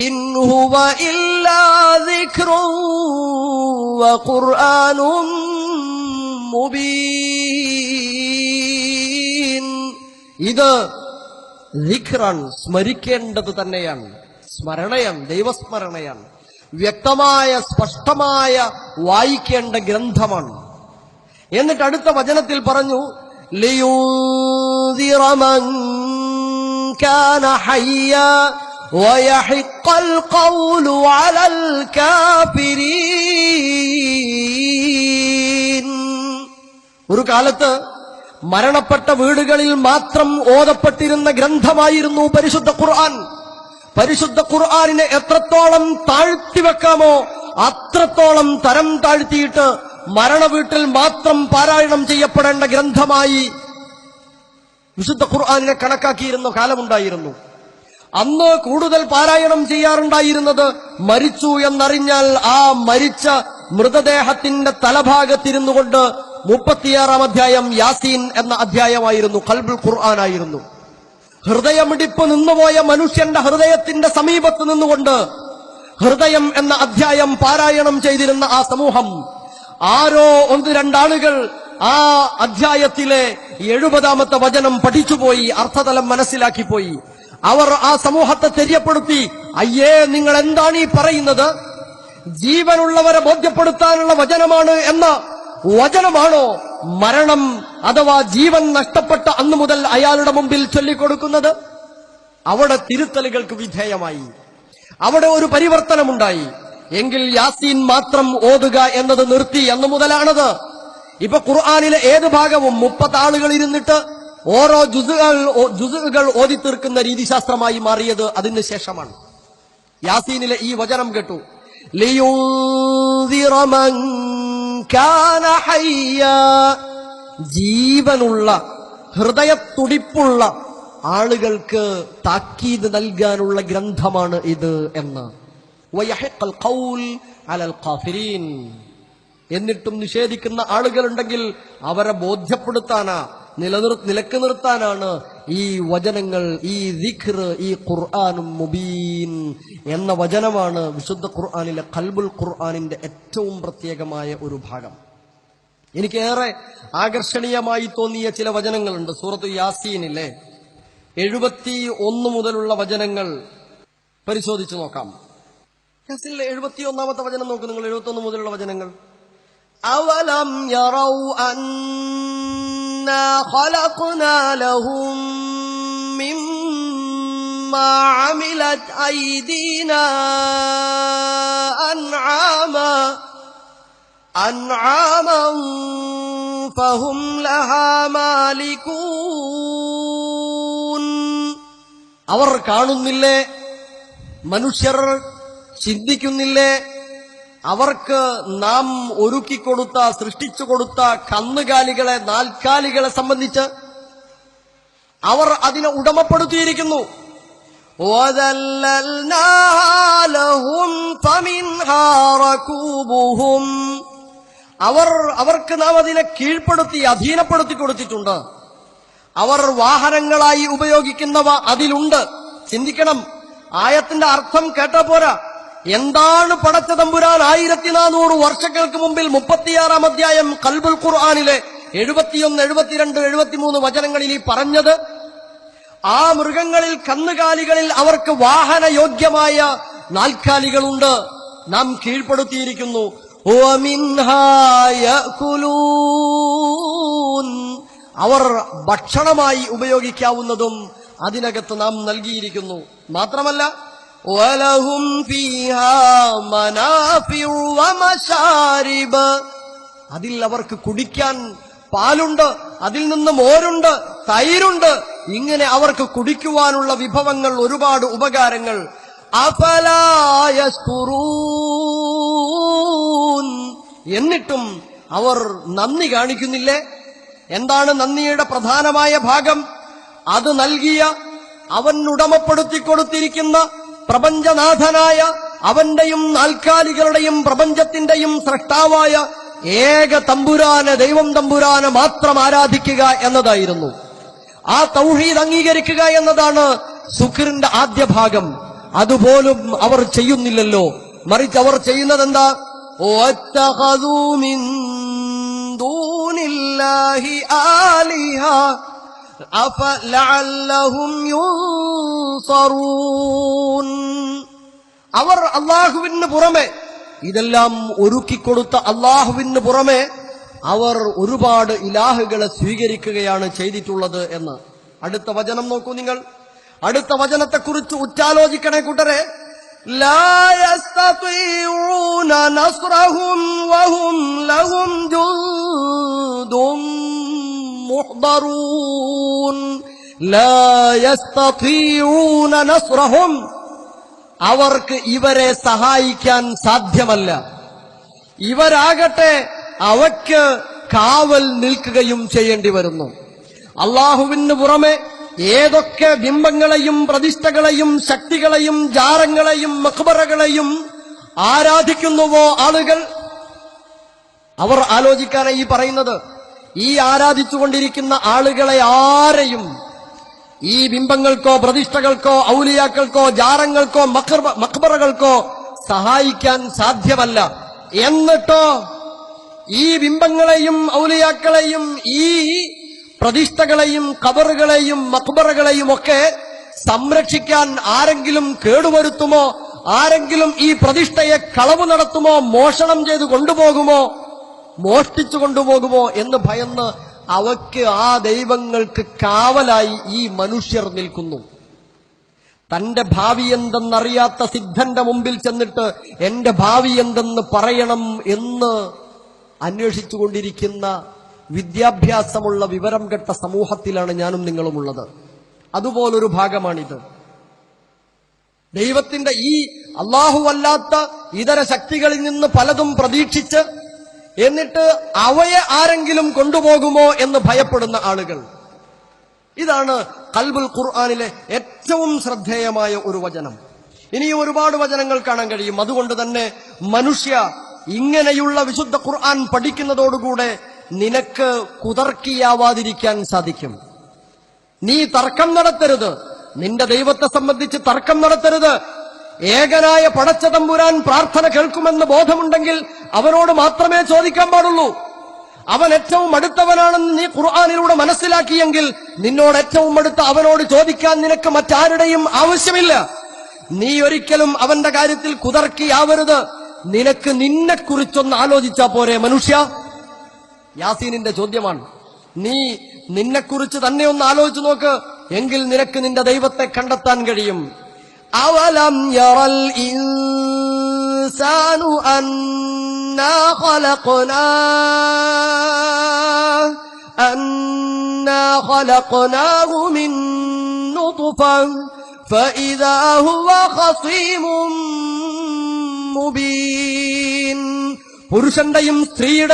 إن هو إلا ذكر وقرآن مبين ഇത് ദിഖ്റൻ സ്മരിക്കേണ്ടത് തന്നെയാണ് സ്മരണയാണ് ദൈവസ്മരണയാണ് വ്യക്തമായ സ്പഷ്ടമായ വായിക്കേണ്ട ഗ്രന്ഥമാണ് എന്നിട്ട് അടുത്ത വചനത്തിൽ പറഞ്ഞു لينذر من كان حيا ويحق القول على الكافرين ഒരു കാലത്ത് മരണപ്പെട്ട വീടുകളിൽ മാത്രം ഓതപ്പെട്ടിരുന്ന ഗ്രന്ഥമായിരുന്നു പരിശുദ്ധ ഖുർആൻ പരിശുദ്ധ ഖുർആനിനെ എത്രത്തോളം താഴ്ത്തിവെക്കാമോ അത്രത്തോളം തരം താഴ്ത്തിയിട്ട് മരണവീട്ടിൽ മാത്രം പാരായണം ചെയ്യപ്പെടേണ്ട ഗ്രന്ഥമായി വിശുദ്ധ ഖുർആാനിനെ കണക്കാക്കിയിരുന്ന കാലമുണ്ടായിരുന്നു അന്ന് കൂടുതൽ പാരായണം ചെയ്യാറുണ്ടായിരുന്നത് മരിച്ചു എന്നറിഞ്ഞാൽ ആ മരിച്ച മൃതദേഹത്തിന്റെ തലഭാഗത്തിരുന്നു കൊണ്ട് മുപ്പത്തിയാറാം അധ്യായം യാസീൻ എന്ന അധ്യായമായിരുന്നു കൽബുൽ ഖുർആനായിരുന്നു. ഹൃദയമിടിപ്പ് നിന്നുപോയ മനുഷ്യന്റെ ഹൃദയത്തിന്റെ സമീപത്ത് നിന്നുകൊണ്ട് ഹൃദയം എന്ന അധ്യായം പാരായണം ചെയ്തിരുന്ന ആ സമൂഹം ആരോ ഒന്ന് രണ്ടാളുകൾ ആ അധ്യായത്തിലെ എഴുപതാമത്തെ വചനം പഠിച്ചുപോയി അർത്ഥതലം മനസ്സിലാക്കിപ്പോയി. അവർ ആ സമൂഹത്തെ തെര്യപ്പെടുത്തി അയ്യേ നിങ്ങൾ എന്താണ് ഈ പറയുന്നത്? ജീവനുള്ളവരെ ബോധ്യപ്പെടുത്താനുള്ള വചനമാണ് എന്ന വചനമാണോ മരണം അഥവാ ജീവൻ നഷ്ടപ്പെട്ട അന്നു മുതൽ അയാളുടെ മുമ്പിൽ ചൊല്ലിക്കൊടുക്കുന്നത്? അവിടെ തിരുത്തലുകൾക്ക് വിധേയമായി. അവിടെ ഒരു പരിവർത്തനമുണ്ടായി. എങ്കിൽ യാസീൻ മാത്രം ഓതുക എന്നത് നിർത്തി അന്നു മുതലാണത്. ഇപ്പൊ ഖുർആാനിലെ ഏത് ഭാഗവും മുപ്പത്താളുകൾ ഇരുന്നിട്ട് ഓരോ ജുസുകൾ ജുസുകൾ ഓതി തീർക്കുന്ന രീതിശാസ്ത്രമായി മാറിയത് അതിന് ശേഷമാണ്. യാസീനിലെ ഈ വചനം കേട്ടു. ജീവനുള്ള ഹൃദയത്തുടിപ്പുള്ള ആളുകൾക്ക് താക്കീത് നൽകാനുള്ള ഗ്രന്ഥമാണ് ഇത് എന്ന്. എന്നിട്ടും നിഷേധിക്കുന്ന ആളുകളുണ്ടെങ്കിൽ അവരെ ബോധ്യപ്പെടുത്താനാ. നിലനിർ നിലയ്ക്ക് നിർത്താനാണ് ഈ വചനങ്ങൾ ഈ ദിഖർ ഈ ഖുർആാനും മുബീൻ എന്ന വചനമാണ് വിശുദ്ധ ഖുർആാനിലെ കൽബുൽ ഖുർആാനിന്റെ ഏറ്റവും പ്രത്യേകമായ ഒരു ഭാഗം. എനിക്കേറെ ആകർഷണീയമായി തോന്നിയ ചില വചനങ്ങളുണ്ട്. സൂറത്ത് യാസീനിലെ എഴുപത്തി ഒന്ന് മുതലുള്ള വചനങ്ങൾ പരിശോധിച്ചു നോക്കാം. യാസീനിലെ എഴുപത്തി ഒന്നാമത്തെ വചനം നോക്കൂ. നിങ്ങൾ എഴുപത്തി ഒന്ന് മുതലുള്ള വചനങ്ങൾ. അവലം يروا أنا خلقنا لهم مما عملت أيدينا أنعاما أنعاما فهم لها مالكون അവർ കാണുന്നില്ലേ മനുഷ്യർ ചിന്തിക്കുന്നില്ലേ അവർക്ക് നാം ഒരുക്കിക്കൊടുത്ത സൃഷ്ടിച്ചു കൊടുത്ത കന്നുകാലികളെ നാൽക്കാലികളെ സംബന്ധിച്ച് അവർ അതിനെ ഉടമപ്പെടുത്തിയിരിക്കുന്നു. അവർ അവർക്ക് നാം അതിനെ കീഴ്പ്പെടുത്തി അധീനപ്പെടുത്തി കൊടുത്തിട്ടുണ്ട്. അവർ വാഹനങ്ങളായി ഉപയോഗിക്കുന്നവ അതിലുണ്ട്. ചിന്തിക്കണം. ആയത്തിന്റെ അർത്ഥം കേട്ട പോരാ. എന്താണ് പടച്ച തമ്പുരാൻ ആയിരത്തി നാനൂറ് വർഷങ്ങൾക്ക് മുമ്പിൽ മുപ്പത്തിയാറാം അധ്യായം കൽബുൽ ഖുർആാനിലെ എഴുപത്തിയൊന്ന് എഴുപത്തിരണ്ട് എഴുപത്തിമൂന്ന് വചനങ്ങളിൽ ഈ പറഞ്ഞത്? ആ മൃഗങ്ങളിൽ കന്നുകാലികളിൽ അവർക്ക് വാഹന യോഗ്യമായ നാൽക്കാലികളുണ്ട്. നാം കീഴ്പ്പെടുത്തിയിരിക്കുന്നു. അവർ ഭക്ഷണമായി ഉപയോഗിക്കാവുന്നതും അതിനകത്ത് നാം നൽകിയിരിക്കുന്നു. മാത്രമല്ല وَلَهُمْ فِيهَا مَنَافِعُ وَمَشَارِبُ അതിൽ അവർക്ക് കുടിക്കാൻ പാലുണ്ട് അതിൽ നിന്ന് മോരുണ്ട് തൈരുണ്ട് ഇങ്ങനെ അവർക്ക് കുടിക്കുവാനുള്ള വിഭവങ്ങൾ ഒരുപാട് ഉപകാരങ്ങൾ അഫലായസ്കുറൂൻ എന്നിട്ടും അവർ നന്ദി കാണിക്കുന്നില്ലേ എന്താണ് നന്ദിയുടെ പ്രധാനമായ ഭാഗം അത് നൽകിയ അവൻ ഉടമപ്പെടുത്തി കൊടുത്തിരിക്കുന്ന പ്രപഞ്ചനാഥനായ അവന്റെയും നാൽക്കാലികളുടെയും പ്രപഞ്ചത്തിന്റെയും സൃഷ്ടാവായ ഏക തമ്പുരാന് ദൈവം തമ്പുരാന് മാത്രം ആരാധിക്കുക എന്നതായിരുന്നു. ആ തൗഹീദ് അംഗീകരിക്കുക എന്നതാണ് സുഖറിന്റെ ആദ്യ ഭാഗം. അതുപോലും അവർ ചെയ്യുന്നില്ലല്ലോ. മറിച്ച് അവർ ചെയ്യുന്നത് എന്താ അവർ അള്ളാഹുവിന് പുറമെ ഇതെല്ലാം ഒരുക്കിക്കൊടുത്ത അള്ളാഹുവിന് പുറമെ അവർ ഒരുപാട് ഇലാഹുകളെ സ്വീകരിക്കുകയാണ് ചെയ്തിട്ടുള്ളത് എന്ന്. അടുത്ത വചനം നോക്കൂ നിങ്ങൾ. അടുത്ത വചനത്തെക്കുറിച്ച് ഉച്ചാലോചിക്കണേ കൂട്ടരെ. മുഹ്ദറൂൻ ലാ യസ്തതീഊന നസ്റഹും അവർക്ക് ഇവരെ സഹായിക്കാൻ സാധ്യമല്ല. ഇവരാകട്ടെ അവയ്ക്ക് കാവൽ നിൽക്കുകയും ചെയ്യേണ്ടി വരുന്നു. അള്ളാഹുവിന് പുറമെ ഏതൊക്കെ ബിംബങ്ങളെയും പ്രതിഷ്ഠകളെയും ശക്തികളെയും ജാരങ്ങളെയും മക്ബറകളെയും ആരാധിക്കുന്നുവോ ആളുകൾ? അവർ ആലോചിക്കാനായി പറയുന്നത് ഈ ആരാധിച്ചുകൊണ്ടിരിക്കുന്ന ആളുകളെ ആരെയും ഈ ബിംബങ്ങൾക്കോ പ്രതിഷ്ഠകൾക്കോ ഔലിയാക്കൾക്കോ ജാറങ്ങൾക്കോ മക്ബ- മക്ബറകൾക്കോ സഹായിക്കാൻ സാധ്യമല്ല. എന്നിട്ടോ ഈ ബിംബങ്ങളെയും ഔലിയാക്കളെയും ഈ പ്രതിഷ്ഠകളെയും കബറുകളെയും മക്ബറകളെയും ഒക്കെ സംരക്ഷിക്കാൻ ആരെങ്കിലും കേടുവരുത്തുമോ? ആരെങ്കിലും ഈ പ്രതിഷ്ഠയെ കളവ് നടത്തുമോ? മോഷണം ചെയ്ത് കൊണ്ടുപോകുമോ? മോഷ്ടിച്ചു കൊണ്ടുപോകുമോ എന്ന് ഭയന്ന് അവയ്ക്ക് ആ ദൈവങ്ങൾക്ക് കാവലായി ഈ മനുഷ്യർ നിൽക്കുന്നു. തന്റെ ഭാവി എന്തെന്നറിയാത്ത സിദ്ധന്റെ മുമ്പിൽ ചെന്നിട്ട് എന്റെ ഭാവി എന്തെന്ന് പറയണം എന്ന് അന്വേഷിച്ചുകൊണ്ടിരിക്കുന്ന വിദ്യാഭ്യാസമുള്ള വിവരം കെട്ട സമൂഹത്തിലാണ് ഞാനും നിങ്ങളുമുള്ളത്. അതുപോലൊരു ഭാഗമാണിത്. ദൈവത്തിന്റെ ഈ അള്ളാഹുവല്ലാത്ത ഇതര ശക്തികളിൽ നിന്ന് പലതും പ്രതീക്ഷിച്ച് എന്നിട്ട് അവയെ ആരെങ്കിലും കൊണ്ടുപോകുമോ എന്ന് ഭയപ്പെടുന്ന ആളുകൾ. ഇതാണ് കൽബുൽ ഖുർആാനിലെ ഏറ്റവും ശ്രദ്ധേയമായ ഒരു വചനം. ഇനിയും ഒരുപാട് വചനങ്ങൾ കാണാൻ കഴിയും. അതുകൊണ്ട് തന്നെ മനുഷ്യ ഇങ്ങനെയുള്ള വിശുദ്ധ ഖുർആൻ പഠിക്കുന്നതോടുകൂടെ നിനക്ക് കുതർക്കിയാവാതിരിക്കാൻ സാധിക്കും. നീ തർക്കം നടത്തരുത്. നിന്റെ ദൈവത്തെ സംബന്ധിച്ച് തർക്കം നടത്തരുത്. ഏകനായ പടച്ച തമ്പുരാൻ പ്രാർത്ഥന കേൾക്കുമെന്ന് ബോധമുണ്ടെങ്കിൽ അവനോട് മാത്രമേ ചോദിക്കാൻ പാടുള്ളൂ. അവൻ ഏറ്റവും അടുത്തവനാണെന്ന് നീ ഖുർആാനിലൂടെ മനസ്സിലാക്കിയെങ്കിൽ നിന്നോട് ഏറ്റവും അടുത്ത അവനോട് ചോദിക്കാൻ നിനക്ക് മറ്റാരുടെയും ആവശ്യമില്ല. നീ ഒരിക്കലും അവന്റെ കാര്യത്തിൽ കുതർക്കിയാവരുത് നിനക്ക് നിന്നെക്കുറിച്ചൊന്ന് ആലോചിച്ചാ പോരെ മനുഷ്യ. യാസീനിന്റെ ചോദ്യമാണ്. നീ നിന്നെക്കുറിച്ച് തന്നെ ഒന്ന് ആലോചിച്ചു നോക്ക്. എങ്കിൽ നിനക്ക് നിന്റെ ദൈവത്തെ കണ്ടെത്താൻ കഴിയും. അവലം യറൽ ഇൻസാനു അന്നാ ഖലഖനാ أنا خلقناه من نطفة فإذا هو خصيم مبين പുരുഷന്റെയും സ്ത്രീയുടെ